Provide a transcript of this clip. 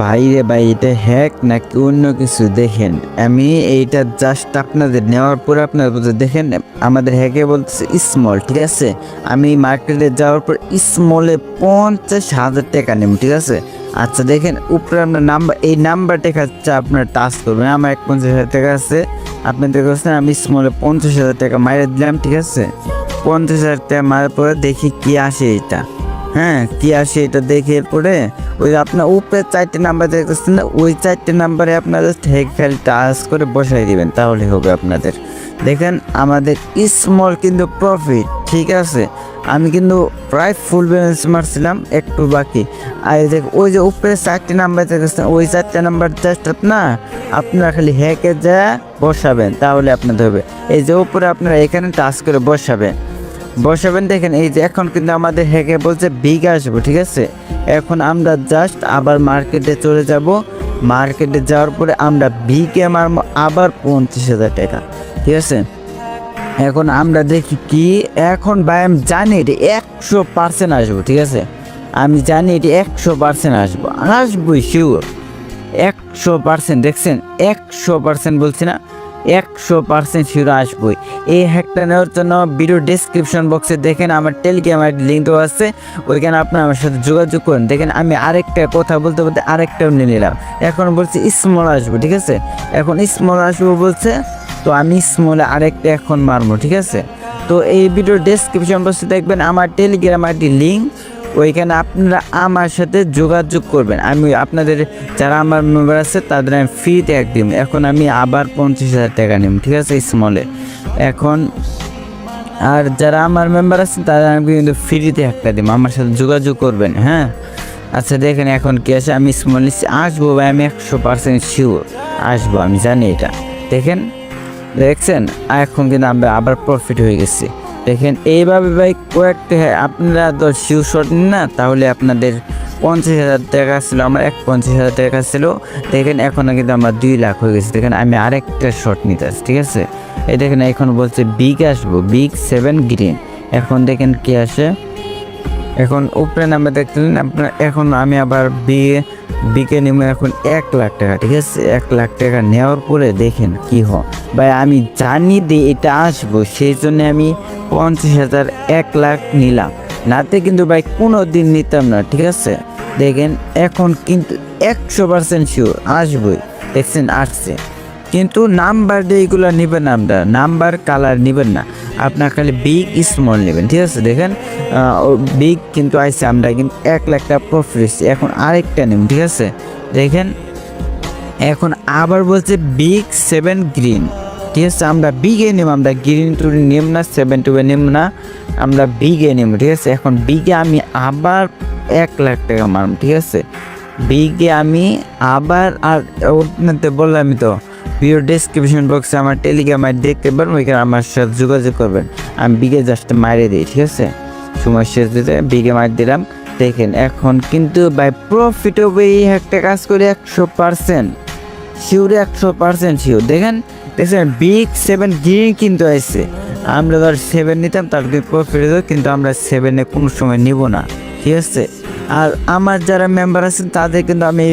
ভাই রে ভাই এটা হ্যাক নাকি অন্য কিছু দেখেন। আমি এইটা জাস্ট আপনাদের নেওয়ার পর আপনার দেখেন, আমাদের হ্যাকে বলতেছে স্মল ঠিক আছে? আমি মার্কেটে যাওয়ার পর স্মলে পঞ্চাশ হাজার টাকা নেব, ঠিক আছে? আচ্ছা দেখেন, উপরে আপনার নাম্বার এই নাম্বারটা হচ্ছে আপনার টাচ করবেন। আমার এক পঞ্চাশ হাজার টাকা আছে। আপনাদের কাছে আমি স্মলে পঞ্চাশ হাজার টাকা মাইরে দিলাম, ঠিক আছে? পঞ্চাশ হাজার টাকা মারার পরে দেখি কি আসে এটা। হ্যাঁ কি আসে এটা দেখে পরে ওই আপনার উপরে চারটে নাম্বার দেখতেছেন না, ওই চারটে নাম্বারে আপনারা জাস্ট হেক খালি টাচ করে বসাই দিবেন তাহলে হবে আপনাদের। দেখেন, আমাদের স্মল কিন্তু প্রফিট ঠিক আছে? আমি কিন্তু প্রায় ফুল ব্যালেন্স মারছিলাম, একটু বাকি। আর দেখ ওই যে উপরে চারটে নাম্বার দেখতেছেন, ওই চারটে নাম্বার জাস্ট আপনার আপনারা খালি হ্যাকে যা বসাবেন, তাহলে আপনাদের হবে। এই যে উপরে আপনারা এখানে টাচ করে বসাবেন। বসাবেন দেখেন, এই যে এখন কিন্তু আমাদের হেকে বলছে, বিগ আসব ঠিক আছে? এখন আমরা জাস্ট আবার মার্কেটে চলে যাব। মার্কেটে যাওয়ার পরে আমরা বিকে মারবো আবার পঞ্চাশ হাজার টাকা, ঠিক আছে? এখন আমরা দেখি কি, এখন ভাই আমি জানি এটি একশো পার্সেন্ট আসব, ঠিক আছে? আমি জানি এটি একশো পার্সেন্ট আসব, আসবোই শিওর একশো পার্সেন্ট দেখছেন? একশো পার্সেন্ট বলছি না একশো পার্সেন্ট শিওর আসবই। এই হ্যাকটা নেওয়ার জন্য ভিডিও ডিসক্রিপশন বক্সে দেখেন আমার টেলিগ্রাম আইডি লিঙ্ক দেওয়া আছে। ওইখানে আপনার আমার সাথে যোগাযোগ করেন। দেখেন আমি আরেকটা কথা বলতে বলতে আরেকটাও নিয়ে নিলাম। এখন বলছে স্মল আসব, ঠিক আছে? এখন স্মল আসব বলছে, তো আমি স্মলে আরেকটা এখন মারবো, ঠিক আছে? তো এই ভিডিও ডেসক্রিপশন বক্সে দেখবেন আমার টেলিগ্রাম আইডি লিঙ্ক ওইখানে আপনারা আমার সাথে যোগাযোগ করবেন। আমি আপনাদের যারা আমার মেম্বার আছে, তাদের আমি ফ্রিতে এক দিব। এখন আমি আবার পঞ্চাশ হাজার টাকা নিব, ঠিক আছে স্মলে এখন আর যারা আমার মেম্বার আছেন তাদের আমি কিন্তু ফ্রিতে একটা দিব, আমার সাথে যোগাযোগ করবেন হ্যাঁ? আচ্ছা দেখেন এখন কি আছে, আমি স্মল নিচ্ছি, আসব ভাই, আমি একশো পার্সেন্ট শিওর আসব, আমি জানি এটা। দেখেন, দেখছেন? এখন কিন্তু আমরা আবার প্রফিট হয়ে গেছি। দেখেন, এইভাবে ভাই কয়েকটা আপনারা তো শিউ শট নিন না, তাহলে আপনাদের পঞ্চাশ হাজার টাকা ছিল, আমার এক পঞ্চাশ হাজার টাকা ছিল। দেখেন এখনও কিন্তু আমরা দুই লাখ হয়ে গেছি। দেখেন, আমি আরেকটা শট নিতে ঠিক আছে? এই দেখেন, এখন বলছে বিগ আসব বিগ সেভেন গ্রিন এখন দেখেন কি আসে? এখন উপরে নাম্বার দেখতেছেন আপনার এখন আমি আবার বিয়ে বিকে নেব এখন এক লাখ টাকা, ঠিক আছে? এক লাখ টাকা নেওয়ার পরে দেখেন কি হয়। ভাই, আমি জানি যে এটা আসব, সেই জন্য আমি পঞ্চাশ হাজার এক লাখ নিলাম। নাতে কিন্তু ভাই কোনো দিন নিতাম না, ঠিক আছে? দেখেন, এখন কিন্তু একশো পার্সেন্ট শিওর আসবই। দেখছেন, আসছে। কিন্তু নাম্বার দিয়ে এইগুলো নেবেন আপনারা নাম্বার কালার নেবেন না। আপনার খালি বিগ স্মল নেবেন, ঠিক আছে? দেখেন বিগ কিন্তু আইসে আমরা কিন্তু এক লাখ টাকা প্রফিট এখন আরেকটা নেব, ঠিক আছে? দেখেন, এখন আবার বলছে বিগ সেভেন গ্রিন ঠিক আছে, আমরা বিগে নেব, আমরা গ্রিন টু নেব না সেভেন টু নেব না, আমরা বিগে নেব, ঠিক আছে? এখন বিগে আমি আবার এক লাখ টাকা মারব, ঠিক আছে? বিগে আমি আবার, আর ওটাতে বললামই তো ভিডিও ডেসক্রিপশন বক্সে আমার টেলিগ্রাম আইডি দেখতে পারেন ওইখানে আমার সাথে যোগাযোগ করবেন। আমি বিগে জাস্ট মাইরে দিই, ঠিক আছে? সময় শেষ দিতে বিগে মার দিলাম। দেখেন, এখন কিন্তু বাই প্রফিট হবে একটা কাজ করে একশো পার্সেন্ট শিওর একশো পার্সেন্ট শিওর দেখেন দেখছেন বিগ সেভেন গ্রিন কিন্তু আসছে আমরা ধর সেভেন নিতাম, তার প্রফিট হতো কিন্তু আমরা সেভেনে কোনো সময় নিব না। ঠিক আছে? আর আমার যারা মেম্বার আছেন, তাদের কিন্তু আমি